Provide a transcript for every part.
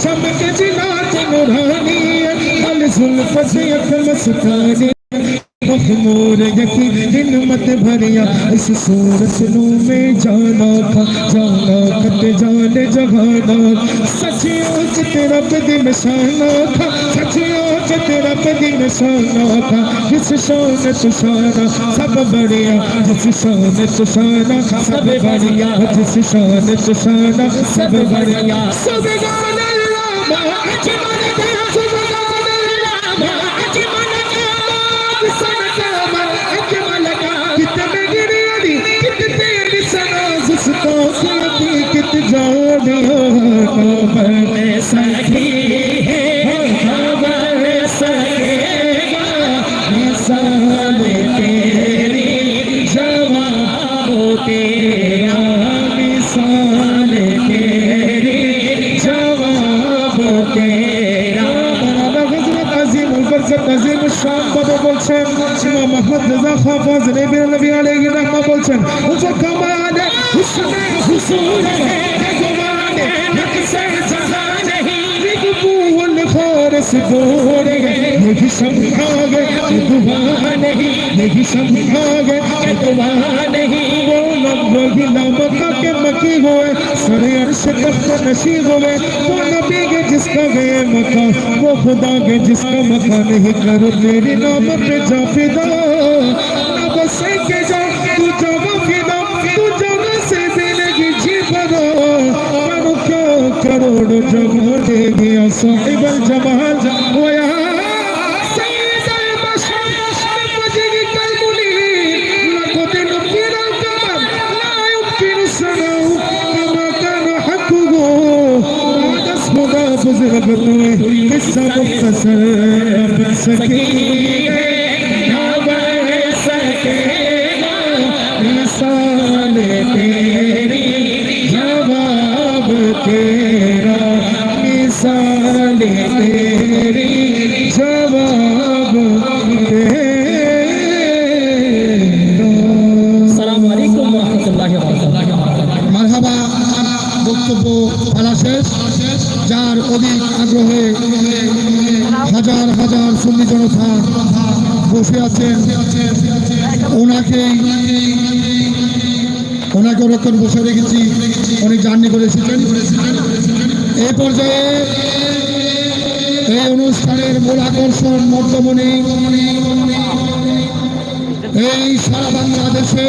चमक हिम्मत भरिया इस सूरत नू में जाना था जाना कत जान जगाना सचियों उच तेरा दिन निशाना था Medina Sona, this is Sona to Sona, Sababaria, this is Sona to Sona, Sababaria, this is Sona to Sona, Sababaria, Sababana Lama, Achimana Sababana বরকত আজিম শান বাবা বলছেন ইমাম আহমদ রাজা খান ফজলে বিন নবী আলাইহি রাহমা বলছেন ও যে কমানে হুসনে হুসুর হে কমানে নকশে জাহান नहीं रिगबूल फारस बोरे नहीं समझागे दुआ नहीं नहीं समझागे दुआ नहीं लम्बी नमक के मकी हुए, सरे अर्श तक नशी हुए। वो नबी के जिसका गए मका वो खुदा के जिसका मका नहीं कर मेरी नाम पे जा फिदा। के तू फिदा, तू जावा से मिलेगी भरो करो क्यों, करोड़ों जगह दे दिया साहिब जमाल, वो مذہب میں قصہ مختصر بن سکے نہ بن سکے مثال تیری جواب تیرا مثال تیری বসে আছেন। ওনাকেই ওনাকে ওরকম বসে রেখেছি। অনেক জার্নি করে এসেছেন। এই পর্যায়ে এই অনুষ্ঠানের মূল আকর্ষণ মধ্যমণি, এই সারা বাংলাদেশে,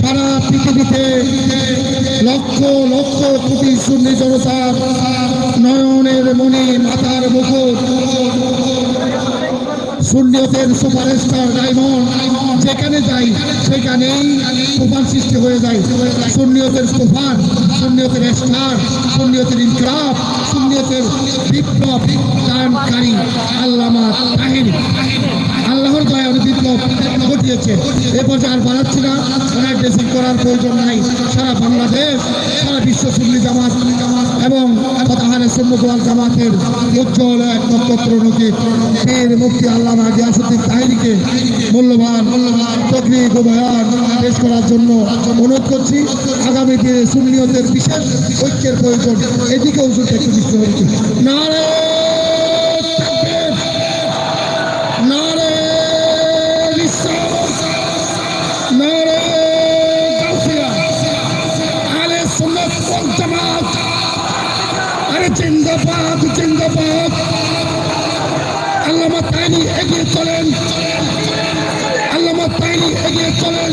সারা পৃথিবীতে লক্ষ লক্ষ কোটি শূন্য জনতার নয়নের মনে মাথার মুকুট। শূন্যতের সুপারস্টার ডায়মন্ড যেখানে যাই, সেখানেই তুফান সৃষ্টি হয়ে যায়। শূন্যতের তুফান শূন্যতের স্টার, শূন্যতের ইনকলাব, শূন্যতের বিপ্লব দানকারী আল্লামা তাহিনী আল্লাহর দয়া উনি বিপ্লব ঘটিয়েছে। এ পর্যায়ে আর বাড়াচ্ছি না। ড্রেসিং করার প্রয়োজন নাই। সারা বাংলাদেশ, সারা বিশ্ব সুন্নি জামাত এবং সুন্নতওয়াল জামাতের উজ্জ্বল এক নক্ষত্র নদী পীর মুক্তি আল্লামা গিয়াসুদ্দিন তাহিনীকে মূল্যবান তকলিফ ও বয়ান পেশ করার জন্য অনুরোধ করছি। আগামী দিনে সুন্নিয়তের বিশেষ ঐক্যের প্রয়োজন। এদিকে ওষুধ একটু দৃষ্টি হচ্ছে নারে জিন্দাবাদ জিন্দাবাদ। আল্লামা তাইনি এগিয়ে চলেন। আল্লামা তাইনি এগিয়ে চলেন।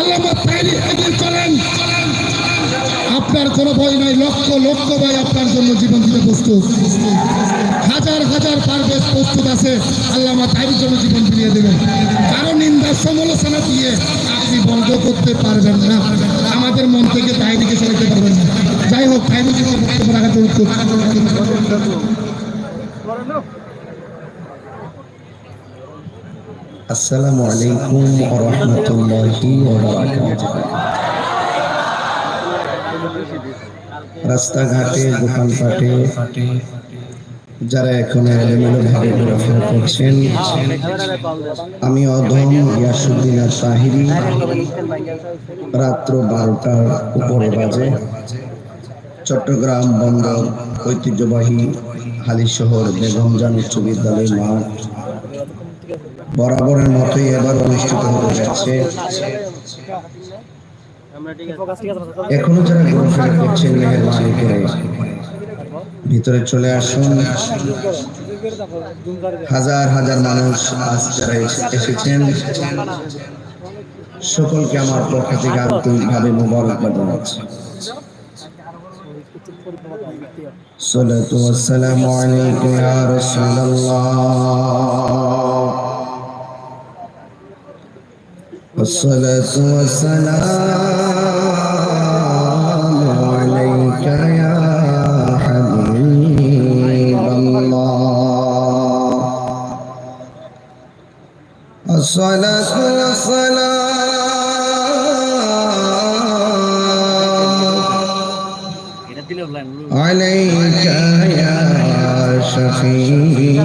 আল্লামা তাইনি এগিয়ে চলেন। আপনার কোনো ভয় নাই, লক্ষ লক্ষ ভাই আপনার জন্য জীবন দিতে প্রস্তুত। হাজার হাজার পারভেজ প্রস্তুত আছে আল্লাহ আমার তাইর জন্য জীবন ফিরিয়ে দেবেন। কারও নিন্দা, সমালোচনা দিয়ে আপনি বন্ধ করতে পারবেন না। আমাদের মন থেকে তাই তাইরিকে সরাইতে পারবেন না। যাই হোক, তাইরি রাখার জন্য আসসালামু আলাইকুম ওয়া রাহমাতুল্লাহি ওয়া বারাকাতুহু। রাস্তাঘাটে দোকানপাটে যারা এখন এলোমেলো ভাবে ঘোরাফেরা করছেন, আমি অধম ইয়াসুদ্দিন আর তাহিরি, রাত্র বারোটার উপরে বাজে। চট্টগ্রাম বন্দর ঐতিহ্যবাহী হালিশহর বেগমজান উচ্চ বিদ্যালয় মাঠ বরাবরের মতোই এবার অনুষ্ঠিত হতে যাচ্ছে। এখনো যারা ঘোরাফেরা করছেন মেহরবানি করে ভিতরে চলে আসুন হাজার হাজার মানুষ আজ যারা এসে- এসেছেন সকলকে আমার পক্ষ থেকে আন্তরিকভাবে মোবারকবাদ জানাচ্ছি الصلاة والسلام عليك يا رسول الله والصلاة والسلام عليك يا حبيب الله. الصلاة والسلام عليك يا شفيع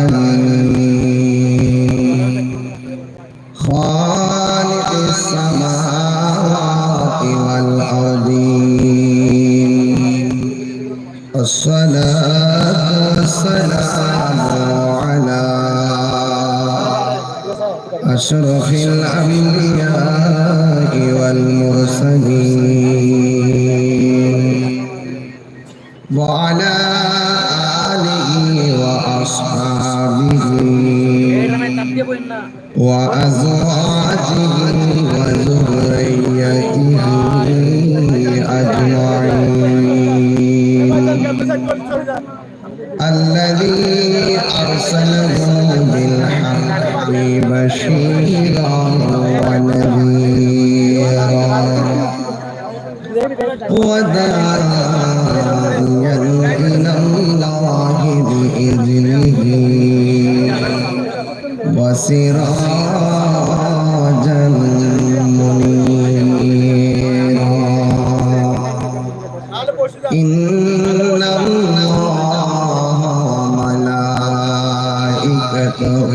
وعلى آله وأصحابه وأزواجه وذريته أجمعين الذي أرسله إن الله ملائكته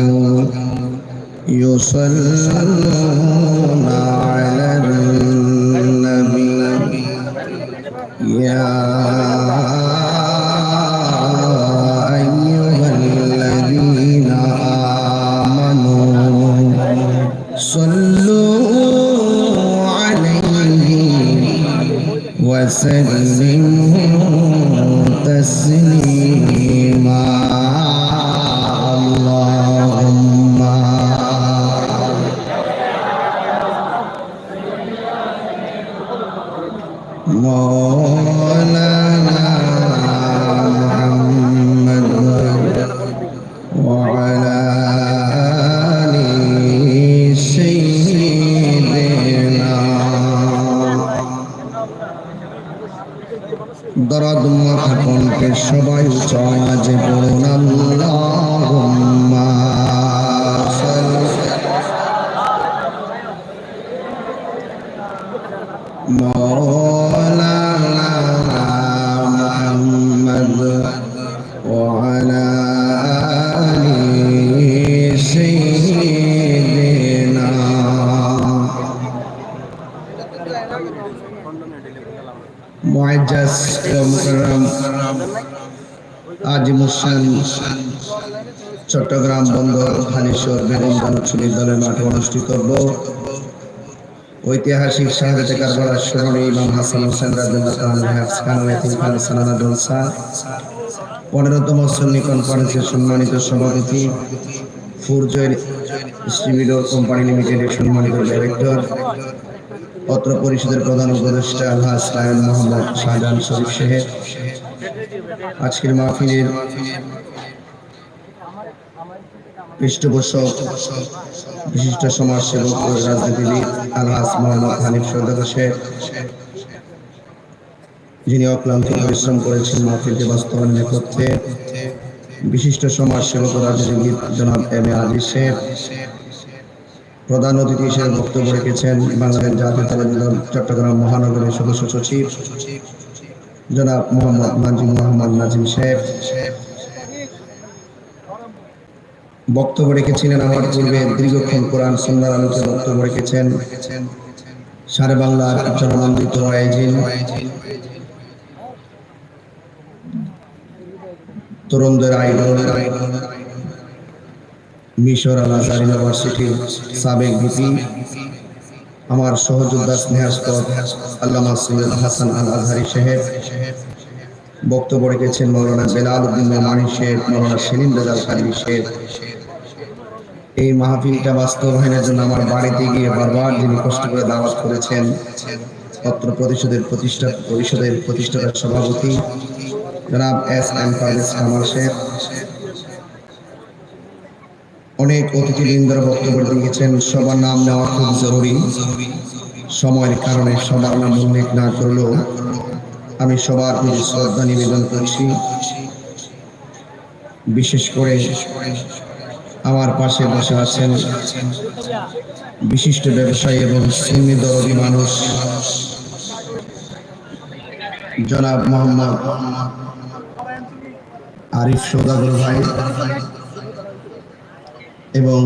يصلون وسلموا تسليما مولانا محمد وعلى آل سيدنا মুআজ্জাজ মুকাররম আজিমুসান চট্টগ্রাম বন্দর খালিশোর বেগমগঞ্জ উচ্চ বিদ্যালয় মাঠে অনুষ্ঠিতব্য ঐতিহাসিক শাহাদাতে কারবালার স্মরণে ইমাম হাসান হোসেন জলসা পনেরোতম সুন্নি কনফারেন্সের সম্মানিত সভাপতি ফুরজয়ের ডিস্ট্রিবিউটর কোম্পানি লিমিটেডের সম্মানিত ডাইরেক্টর, পত্র পরিষদের প্রধান উপদেষ্টা আলহাজ রায়ন মোহাম্মদ শাহজাহান শরীফ সাহেব। আজকের মাহফিলের পৃষ্ঠপোষক বিশিষ্ট সমাজসেবক ও রাজনীতিবিদ আলহাজ মোহাম্মদ হানিফ সর্দার সাহেব যিনি অক্লান্ত পরিশ্রম করেছেন মাহফিলকে বাস্তবায়নের নেপথ্যে বিশিষ্ট সমাজসেবক ও রাজনীতিবিদ জনাব এম এ আজিজ সাহেব প্রধান অতিথি হিসেবে বক্তব্য রেখেছেন বাংলাদেশ জাতীয়তাবাদী দল চট্টগ্রাম মহানগরের সদস্য সচিব জনাব মোহাম্মদ নাজিম মোহাম্মদ নাজিম সাহেব বক্তব্য রেখেছিলেন আমার পূর্বে দীর্ঘক্ষণ কোরআন সুন্দর আলোকে বক্তব্য রেখেছেন। সারে বাংলার জননন্দিত আয়োজিন। তরুণদের মিশর আল আজহার সাবেক ভিপি, আমার সহযোদ্ধা স্নেহাস্পদ আল্লামা সৈয়দ হাসান আল আজহারি সাহেব। বক্তব্য রেখেছেন মৌলানা বেলাল উদ্দিন মানি শেখ মৌলানা সেলিম কাদরি শেখ এই মাহফিলটা বাস্তবায়নের জন্য আমার বাড়িতে গিয়ে বারবার যিনি কষ্ট করে দাওয়াত করেছেন, পত্র পরিষদের প্রতিষ্ঠা পরিষদের প্রতিষ্ঠাতার সভাপতি, জনাব এস এম পারভেজ কামাল শেখ। অনেক অতিথিবৃন্দর বক্তব্য দিয়েছেন, সবার নাম নেওয়া খুব জরুরি। সময়ের কারণে সবার নাম উল্লেখ না করলেও আমি সবার প্রতি শ্রদ্ধা নিবেদন করছি। বিশেষ করে আমার পাশে বসে আছেন বিশিষ্ট ব্যবসায়ী এবং সীমিত দরদি মানুষ, জনাব মোহাম্মদ আরিফ সৌদাগর ভাই এবং